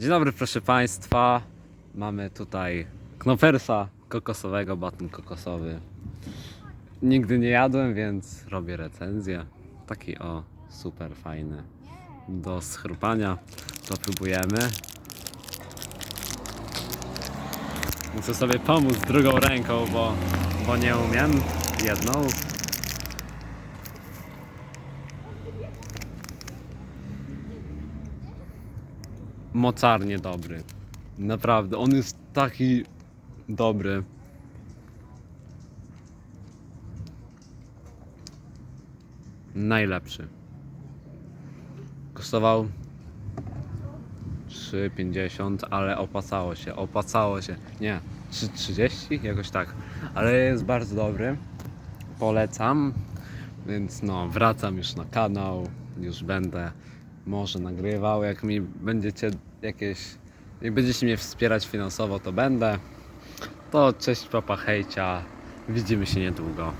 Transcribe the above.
Dzień dobry proszę Państwa. Mamy tutaj knofersa kokosowego, baton kokosowy. Nigdy nie jadłem, więc robię recenzję. Taki o, super fajny. Do schrupania. To próbujemy. Muszę sobie pomóc drugą ręką, bo, bo nie umiem. Jedną. Mocarnie dobry. Naprawdę, on jest taki dobry. Najlepszy. Kosztował 3,50, ale opłacało się, opłacało się. Nie, 3,30 jakoś tak. Ale jest bardzo dobry. Polecam. Więc no, wracam już na kanał. Już będę może nagrywał. Jak mi będziecie jakieś. Jak będziecie mnie wspierać finansowo, to będę. To cześć papa hejcia. Widzimy się niedługo.